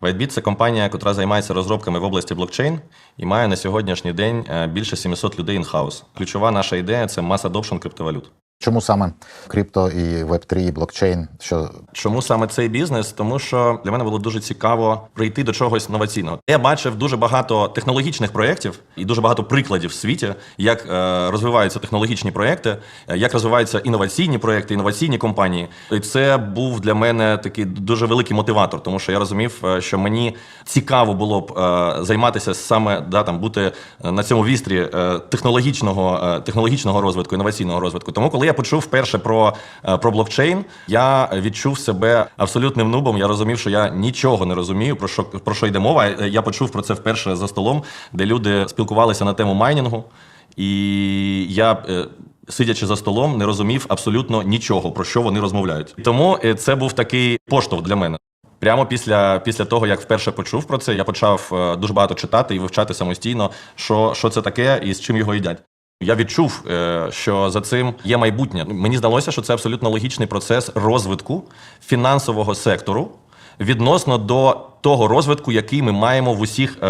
WhiteBit – це компанія, яка займається розробками в області блокчейн і має на сьогоднішній день е, більше 700 людей in-house. Ключова наша ідея це mass adoption криптовалют. Чому саме крипто і Web3, і блокчейн? Що Чому саме цей бізнес? Тому що для мене було дуже цікаво прийти до чогось новаційного. Я бачив дуже багато технологічних проєктів і дуже багато прикладів в світі, як е, розвиваються технологічні проєкти, е, як розвиваються інноваційні проєкти, інноваційні компанії. І це був для мене такий дуже великий мотиватор, тому що я розумів, е, що мені цікаво було б е, займатися саме да там бути е, на цьому вістрі е, технологічного, е, технологічного розвитку, інноваційного розвитку. Тому, коли я почув вперше про, е, про блокчейн, я відчув себе абсолютним нубом. Я розумів, що я нічого не розумію, про що про що йде мова. Е, Я почув про це вперше за столом, де люди спілкувалися на тему майнінгу, і я. е, Сидячи за столом, не розумів абсолютно нічого, про що вони розмовляють. Тому це був такий поштовх для мене. Прямо після, після того, як вперше почув про це, я почав дуже багато читати і вивчати самостійно, що, що це таке і з чим його їдять. Я відчув, е, що за цим є майбутнє. Мені здалося, що це абсолютно логічний процес розвитку фінансового сектору відносно до того розвитку, який ми маємо в усіх, е,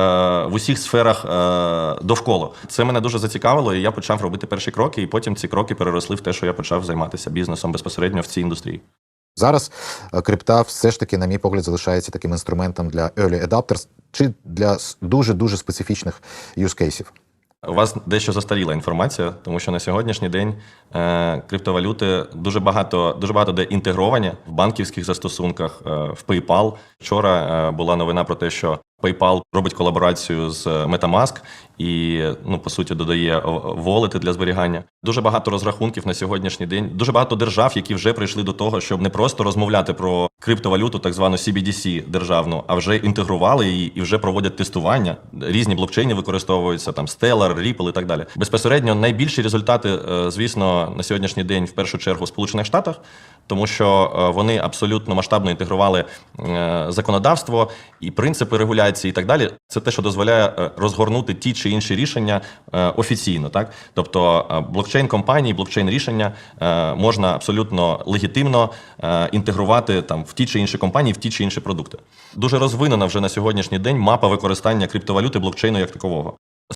в усіх сферах е, довкола. Це мене дуже зацікавило, і я почав робити перші кроки, і потім ці кроки переросли в те, що я почав займатися бізнесом безпосередньо в цій індустрії. зараз крипта все ж таки, на мій погляд, залишається таким інструментом для early adopters чи для дуже дуже специфічних cases? У вас дещо застаріла інформація, тому що на сьогоднішній день е, криптовалюти дуже багато, дуже багато де інтегровані в банківських застосунках, е, в PayPal. Вчора е, була новина про те, що PayPal робить колаборацію з MetaMask і, ну, по суті, додає волети для зберігання. Дуже багато розрахунків на сьогоднішній день, дуже багато держав, які вже прийшли до того, щоб не просто розмовляти про криптовалюту, так звану CBDC державну, а вже інтегрували її і вже проводять тестування. Різні блокчейни використовуються, там Stellar, Ripple і так далі. Безпосередньо найбільші результати, е, звісно, на сьогоднішній день в першу чергу в Сполучених Штатах, тому що е, вони абсолютно масштабно інтегрували е, законодавство і принципи регуляції, і так далі. Це те, що дозволяє е, розгорнути ті чи інші рішення офіційно. Так, тобто блокчейн компанії, блокчейн рішення можна абсолютно легітимно інтегрувати там в ті чи інші компанії, в ті чи інші продукти. Дуже розвинена вже на сьогоднішній день мапа використання криптовалюти блокчейну як такового.